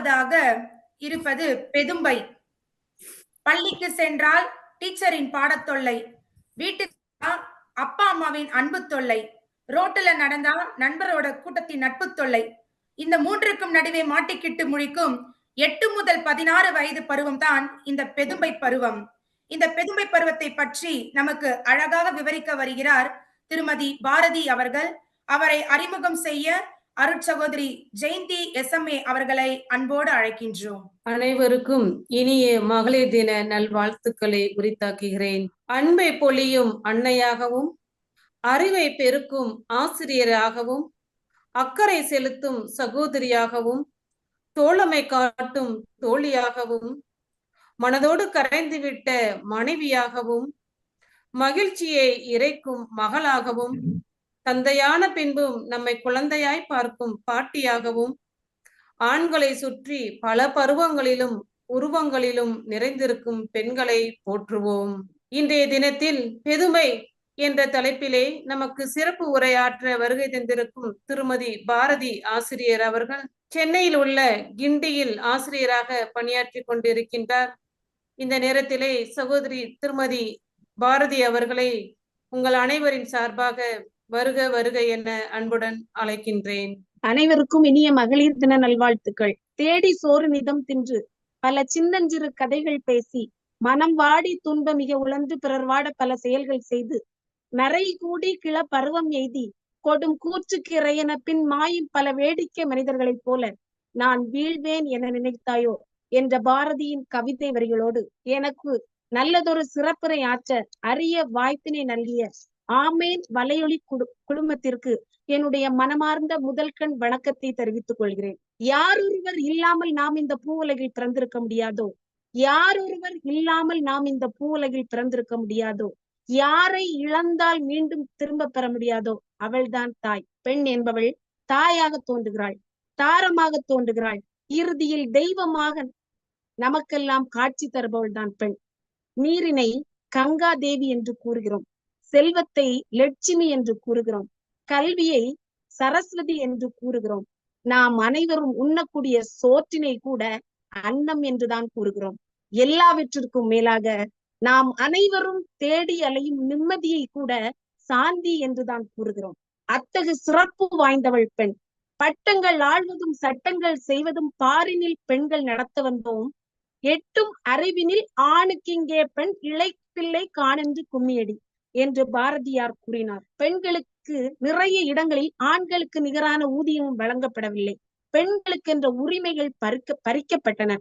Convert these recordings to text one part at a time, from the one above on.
பருவங்களில் இரண்டாவதாக இருப்பது பெதும்பை. பள்ளிக்கு சென்றால் டீச்சரின் பாடத்தொல்லை வீட்டுக்கு அப்பா அம்மாவின் அன்பு தொல்லை ரோட்டுல நடந்தா நண்பரோட கூட்டத்தின் நட்பு தொல்லை. இந்த மூன்றுக்கும் நடுவே மாட்டிக்கிட்டு முழிக்கும் எட்டு முதல் பதினாறு வயது பருவம் தான் இந்த பெதும்பை பருவம். இந்த பெதும்பை பருவத்தை பற்றி நமக்கு அழகாக விவரிக்க வருகிறார் திருமதி பாரதி அவர்கள். அவரை அறிமுகம் செய்ய அருட்சகோதரி ஜெயந்தி எஸ்எம்ஏ அவர்களை அன்போடு அழைக்கின்றோம். அனைவருக்கும் இனிய மகளிர் தின நல்வாழ்த்துக்களை உரித்தாக்குகிறேன். அன்பை பொழியும் அன்னையாகவும் அறிவை பெருக்கும் ஆசிரியராகவும் அக்கறை செலுத்தும் சகோதரியாகவும் தோழமை காட்டும் தோழியாகவும் மனதோடு கரைந்துவிட்ட மனைவியாகவும் மகிழ்ச்சியை இறைக்கும் மகளாகவும் தந்தையான பின்பும் நம்மை குழந்தையாய் பார்க்கும் பாட்டியாகவும் ஆண்களை சுற்றி பல பருவங்களிலும் உருவங்களிலும் நிறைந்திருக்கும் பெண்களை போற்றுவோம். இன்றைய தினத்தில் பெருமை என்ற தலைப்பிலே நமக்கு சிறப்பு உரையாற்ற வருகை தந்திருக்கும் திருமதி பாரதி ஆசிரியர் அவர்கள் சென்னையில் உள்ள கிண்டியில் ஆசிரியராக பணியாற்றி கொண்டிருக்கின்றார். இந்த நேரத்திலே சகோதரி திருமதி பாரதி அவர்களை உங்கள் அனைவரின் சார்பாக வருக வருக என அன்புடன் அழைக்கின்றேன். அனைவருக்கும் இனிய மகளிர் தின நல்வாழ்த்துக்கள். தேடி சோறு நிதம் தின்று பல சின்னஞ்சிறு கதைகள் பேசி மனம் வாடி துன்ப மிக உழந்து பிறர் வாட பல செயல்கள் செய்து நரை கூடி கிள பருவம் எய்தி கொடும் கூற்றுக்கு இறையன பின் மாயும் பல வேடிக்கை மனிதர்களைப் போல நான் வீழ்வேன் என நினைத்தாயோ என்ற பாரதியின் கவிதை வரிகளோடு எனக்கு நல்லதொரு சிறப்புரை ஆற்ற அரிய வாய்ப்பினை நல்கிய ஆமேன். வலையொலி குடு குடும்பத்திற்கு என்னுடைய மனமார்ந்த முதல் கண் வணக்கத்தை தெரிவித்துக் கொள்கிறேன். யார் ஒருவர் இல்லாமல் நாம் இந்த பூவுலகில் பிறந்திருக்க முடியாதோ? யார் ஒருவர் இல்லாமல் நாம் இந்த பூவுலகில் பிறந்திருக்க முடியாதோ? யாரை இழந்தால் மீண்டும் திரும்ப பெற முடியாதோ? அவள்தான் தாய். பெண் என்பவள் தாயாக தோன்றுகிறாள் தாரமாக தோன்றுகிறாள். இறுதியில் தெய்வமாக நமக்கெல்லாம் காட்சி தருபவள் தான் பெண். நீரினை கங்கா தேவி என்று கூறுகிறோம். செல்வத்தை லட்சுமி என்று கூறுகிறோம். கல்வியை சரஸ்வதி என்று கூறுகிறோம். நாம் அனைவரும் உண்ணக்கூடிய சோற்றினை கூட அன்னம் என்றுதான் கூறுகிறோம். எல்லாவற்றிற்கும் மேலாக நாம் அனைவரும் தேடி அலையும் நிம்மதியை கூட சாந்தி என்றுதான் கூறுகிறோம். அத்தகு சிறப்பு வாய்ந்தவள் பெண். பட்டங்கள் ஆழ்வதும் சட்டங்கள் செய்வதும் பாரினில் பெண்கள் நடத்த வந்தோம். எட்டும் அறிவினில் ஆணுக்கிங்கே பெண் இளைப்பிள்ளை காணென்று கும்மியடி. என்று பாரதியார் கூறினார். பெண்களுக்கு நிறைய இடங்களில் ஆண்களுக்கு நிகரான ஊதியம் வழங்கப்படவில்லை. பெண்களுக்கு என்ற உரிமைகள் பறிக்க பறிக்கப்பட்டன.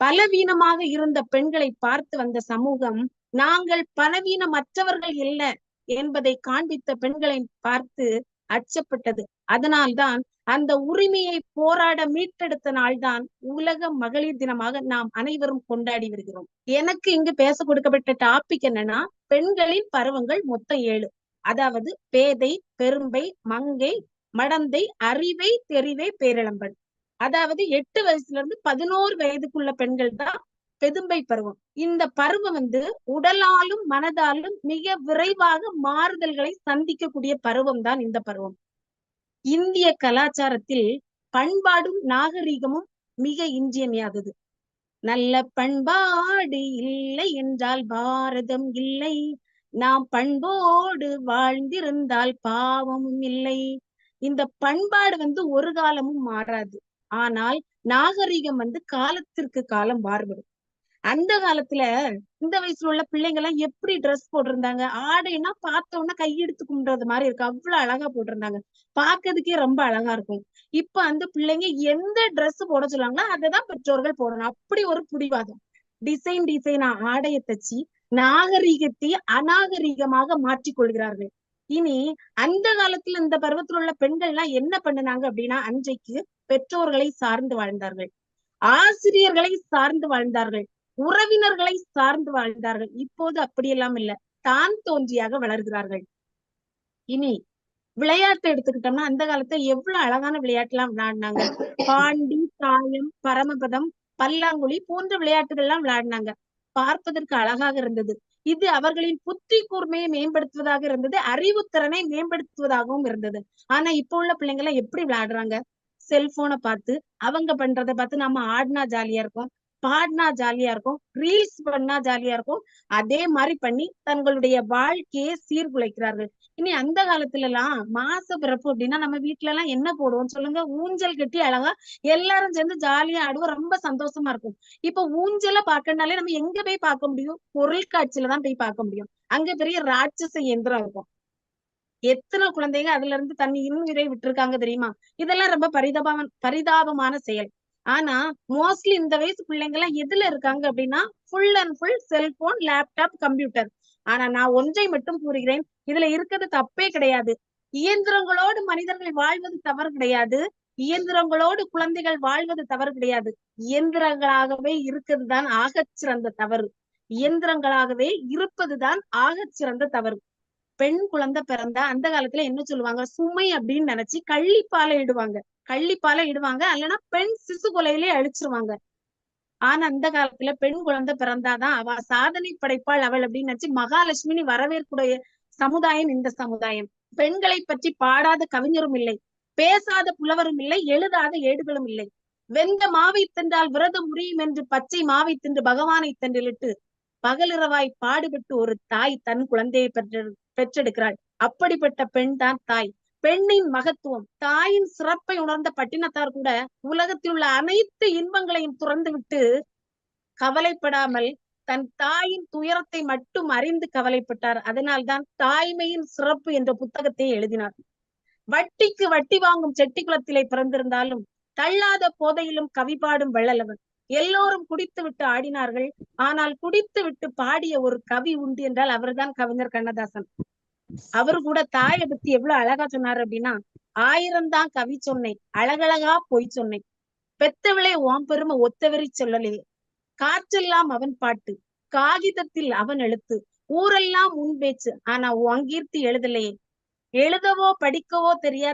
பலவீனமாக இருந்த பெண்களை பார்த்து வந்த சமூகம் நாங்கள் பலவீனமற்றவர்கள் இல்லை என்பதை காண்பித்த பெண்களை பார்த்து அச்சப்பட்டது. அதனால்தான் அந்த உரிமையை போராட மீட்டெடுத்த நாள்தான் உலக மகளிர் தினமாக நாம் அனைவரும் கொண்டாடி வருகிறோம். எனக்கு இங்கு பேச கொடுக்கப்பட்ட டாபிக் என்னன்னா பெண்களின் பருவங்கள் மொத்தம் ஏழு. அதாவது பேதை பெரும்பை மங்கை மடந்தை அறிவை தெரிவை பேரிளம்பன். அதாவது எட்டு வயசுல இருந்து பதினோரு வயதுக்குள்ள பெண்கள் தான் பெதும்பை பருவம். இந்த பருவம் வந்து உடலாலும் மனதாலும் மிக விரைவாக மாறுதல்களை சந்திக்கக்கூடிய பருவம் தான் இந்த பருவம். இந்திய கலாச்சாரத்தில் பண்பாடும் நாகரீகமும் மிக இன்றியமையாதது. நல்ல பண்பாடு இல்லை என்றால் பாரதம் இல்லை. நாம் பண்போடு வாழ்ந்திருந்தால் பாவமும் இல்லை. இந்த பண்பாடு வந்து ஒரு காலமும் மாறாது. ஆனால் நாகரிகம் வந்து காலத்திற்கு காலம் மாறுபடும். அந்த காலத்துல இந்த வயசுல உள்ள பிள்ளைங்க எல்லாம் எப்படி ட்ரெஸ் போட்டிருந்தாங்க? ஆடைன்னா பார்த்த உடனே கையெடுத்து கும்பிடுறது மாதிரி இருக்கு. அவ்வளவு அழகா போட்டிருந்தாங்க. பாக்குறதுக்கே ரொம்ப அழகா இருக்கும். இப்ப அந்த பிள்ளைங்க எந்த ட்ரெஸ் போட சொல்லுவாங்களோ அதைதான் பெற்றோர்கள் போடணும். அப்படி ஒரு பிடிவாதம். டிசைன் டிசைனா ஆடையை தச்சு நாகரீகத்தை அநாகரீகமாக மாற்றிக் கொள்கிறார்கள் இனி அந்த காலத்துல இந்த பருவத்தில் உள்ள பெண்கள் எல்லாம் என்ன பண்ணுனாங்க அப்படின்னா அன்றைக்கு பெற்றோர்களை சார்ந்து வாழ்ந்தார்கள். ஆசிரியர்களை சார்ந்து வாழ்ந்தார்கள். உறவினர்களை சார்ந்து வாழ்ந்தார்கள். இப்போது அப்படியெல்லாம் இல்ல. தான் தோன்றியாக வளர்கிறார்கள். இனி விளையாட்டை எடுத்துக்கிட்டோம்னா அந்த காலத்துல எவ்வளவு அழகான விளையாட்டு எல்லாம் விளையாடினாங்க. பாண்டி தாயம் பரமபதம் பல்லாங்குழி போன்ற விளையாட்டுகள் எல்லாம் விளையாடினாங்க. பார்ப்பதற்கு அழகாக இருந்தது. இது அவர்களின் புத்தி கூர்மையை மேம்படுத்துவதாக இருந்தது. அறிவுத்திறனை மேம்படுத்துவதாகவும் இருந்தது. ஆனா இப்ப உள்ள பிள்ளைங்க எல்லாம் எப்படி விளையாடுறாங்க? செல்போனை பார்த்து அவங்க பண்றதை பார்த்து நம்ம ஆடினா ஜாலியா இருக்கும். பாடினா ஜாலியா இருக்கும் ரீல்ஸ் பண்ணா ஜாலியா இருக்கும். அதே மாதிரி பண்ணி தங்களுடைய வாழ்க்கையை சீர்குலைக்கிறார்கள். இனி அந்த காலத்துல எல்லாம் மாச பிறப்பு அப்படின்னா நம்ம வீட்டுல எல்லாம் என்ன போடுவோம் சொல்லுங்க? ஊஞ்சல் கட்டி அழகா எல்லாரும் சேர்ந்து ஜாலியா ஆடுவோம். ரொம்ப சந்தோஷமா இருக்கும். இப்ப ஊஞ்சல பாக்கனாலே நம்ம எங்க போய் பார்க்க முடியும்? பொருட்காட்சியில தான் போய் பார்க்க முடியும். அங்க பெரிய ராட்சச இயந்திரம் இருக்கும். எத்தனை குழந்தைங்க அதுல இருந்து தண்ணி இன்னுயிரை விட்டுருக்காங்க தெரியுமா? இதெல்லாம் ரொம்ப பரிதாபம் பரிதாபமான செயல். ஆனா மோஸ்ட்லி இந்த வயசு பிள்ளைங்க எல்லாம் எதுல இருக்காங்க அப்படின்னா full and full cellphone laptop computer ஆனா நான் ஒன்றை மட்டும் கூறுகிறேன். இதுல இருக்கிறது தப்பே கிடையாது. இயந்திரங்களோடு மனிதர்கள் வாழ்வது தவறு கிடையாது. இயந்திரங்களோடு குழந்தைகள் வாழ்வது தவறு கிடையாது. இயந்திரங்களாகவே இருக்கிறது தான் ஆகச் சிறந்த தவறு. இயந்திரங்களாகவே இருப்பதுதான் ஆகச் சிறந்த தவறு. பெண் குழந்தை பிறந்தா அந்த காலத்துல என்ன சொல்லுவாங்க? சுமை அப்படின்னு நினைச்சு கள்ளிப்பாலை இடுவாங்க. கள்ளிப்பாலை இடுவாங்க. அல்லனா பெண் சிசு கொலையிலே அழிச்சிருவாங்க. ஆனா அந்த காலத்துல பெண் குழந்தை பிறந்தாதான் அவ சாதனை படைப்பாள் அவள் அப்படின்னு நினைச்சு மகாலட்சுமினி வரவேற்குடைய சமுதாயம் இந்த சமுதாயம். பெண்களை பற்றி பாடாத கவிஞரும் இல்லை. பேசாத புலவரும் இல்லை. எழுதாத ஏடுகளும் இல்லை. வெந்த மாவை தின்றால் விரதம் முறியும் என்று பச்சை மாவை தின்று பகவானை தண்டிலிட்டு பகலிரவாய் பாடுபட்டு ஒரு தாய் தன் குழந்தையை பெற்ற பெற்றெடுக்கிறாள். அப்படிப்பட்ட பெண் தான் தாய். பெண்ணின் மகத்துவம் தாயின் சிறப்பை உணர்ந்த பட்டினத்தார் கூட உலகத்தில் உள்ள அனைத்து இன்பங்களையும் துறந்து விட்டு கவலைப்படாமல் தன் தாயின் துயரத்தை மட்டும் அறிந்து கவலைப்பட்டார். அதனால்தான் தாய்மையின் சிறப்பு என்ற புத்தகத்தை எழுதினார். வட்டிக்கு வட்டி வாங்கும் செட்டி குளத்திலே பிறந்திருந்தாலும் தள்ளாத போதையிலும் கவி பாடும் வள்ளலவன். எல்லோரும் குடித்து விட்டு ஆடினார்கள். ஆனால் குடித்து விட்டு பாடிய ஒரு கவி உண்டு என்றால் அவர்தான் கவிஞர் கண்ணதாசன். அவர் கூட தாயை பத்தி எவ்வளவு அழகா சொன்னாரு அப்படின்னா ஆயிரம் தான் கவி சொன்னேன் அழகழகா பொய் சொன்னேன். பெத்தவளே ஓம் பெருமை ஒத்தவரி சொல்லலே. காற்றெல்லாம் அவன் பாட்டு காகிதத்தில் அவன் எழுத்து. ஊரெல்லாம் உன் பேச்சு ஆனா உன் கீர்த்தி எழுதலையே எழுதவோ படிக்கவோ தெரியா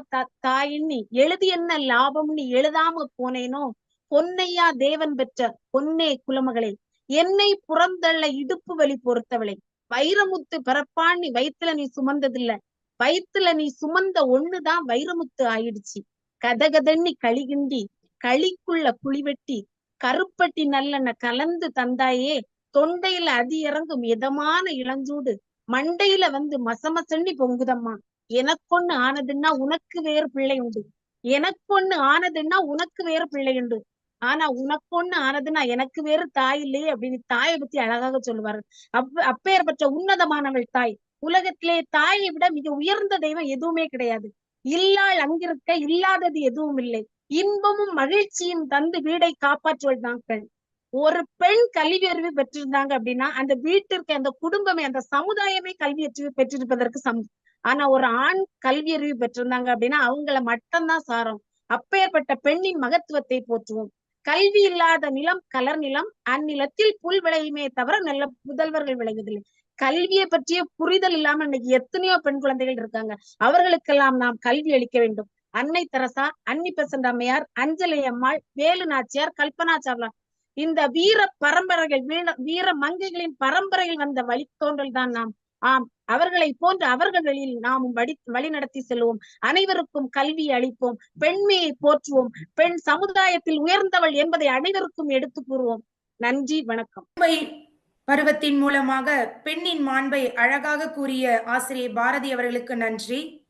தாயின்னு எழுதி என்ன லாபம்னு எழுதாம போனேனோ? பொன்னையா தேவன் பெற்ற பொன்னே குலமகளே என்னை புறந்தள்ள இடுப்பு வலி பொறுத்தவளை. வைரமுத்து பிறப்பான் நீ நீ சுமந்ததில்ல. வயித்துல நீ சுமந்த ஒண்ணுதான் வைரமுத்து ஆயிடுச்சு. கதகதண்ணி களிகிண்டி களிக்குள்ள குழிவெட்டி கருப்பட்டி நல்லெண்ண கலந்து தந்தாயே. தொண்டையில அதி இறங்கும் இதமான இளஞ்சூடு மண்டையில வந்து மசமசண்ணி பொங்குதம்மா. எனக்கொன்னு ஆனதுன்னா உனக்கு வேறு பிள்ளை உண்டு. எனக்கொன்னு ஆனதுன்னா உனக்கு வேறு பிள்ளை உண்டு. ஆனா உனக்கு பொண்ணு ஆனதுன்னா எனக்கு வேறு தாய் இல்லையே அப்படின்னு தாயை பத்தி அழகாக சொல்லுவாரு. அப்ப அப்பேற்பட்ட உன்னதமானவள் தாய். உலகத்திலே தாயை விட மிக உயர்ந்த தெய்வம் எதுவுமே கிடையாது. இல்லாள் அங்கிருக்க இல்லாதது எதுவும் இல்லை. இன்பமும் மகிழ்ச்சியும் தந்து வீடை காப்பாற்றுவள் தான் பெண். ஒரு பெண் கல்வி அறிவு பெற்றிருந்தாங்க அப்படின்னா அந்த வீட்டிற்கு அந்த குடும்பமே அந்த சமுதாயமே கல்வி அறிவு பெற்றிருப்பதற்கு சம் ஆனா ஒரு ஆண் கல்வி அறிவு பெற்றிருந்தாங்க அப்படின்னா அவங்கள மட்டும்தான் சாரம். அப்பேற்பட்ட பெண்ணின் மகத்துவத்தை போற்றுவோம். கல்வி இல்லாத நிலம் கலர் நிலம் அந்நிலத்தில் புல் விளையுமே தவிர நல்ல புதல்வர்கள் விளைவதில்லை. கல்வியை பற்றிய புரிதல் இல்லாம இன்னைக்கு எத்தனையோ பெண் குழந்தைகள் இருக்காங்க. அவர்களுக்கெல்லாம் நாம் கல்வி அளிக்க வேண்டும். அன்னை தெரசா அன்னி பெசன்ட் அம்மையார் அஞ்சலி அம்மாள் வேலு நாச்சியார் கல்பனா சாவ்லா. இந்த வீர பரம்பரைகள் வீர வீர மங்கைகளின் பரம்பரையில் வந்த வழித்தோன்றல் தான் நாம். ஆம் அவர்களை போன்று அவர்கள் வழியில் நாமும் வழி வழி நடத்தி செல்வோம். அனைவருக்கும் கல்வி அளிப்போம். பெண்மையை போற்றுவோம். பெண் சமுதாயத்தில் உயர்ந்தவள் என்பதை அனைவருக்கும் எடுத்து கூறுவோம். நன்றி வணக்கம். பருவத்தின் மூலமாக பெண்ணின் மாண்பை அழகாக கூறிய ஆசிரியர் பாரதி அவர்களுக்கு நன்றி.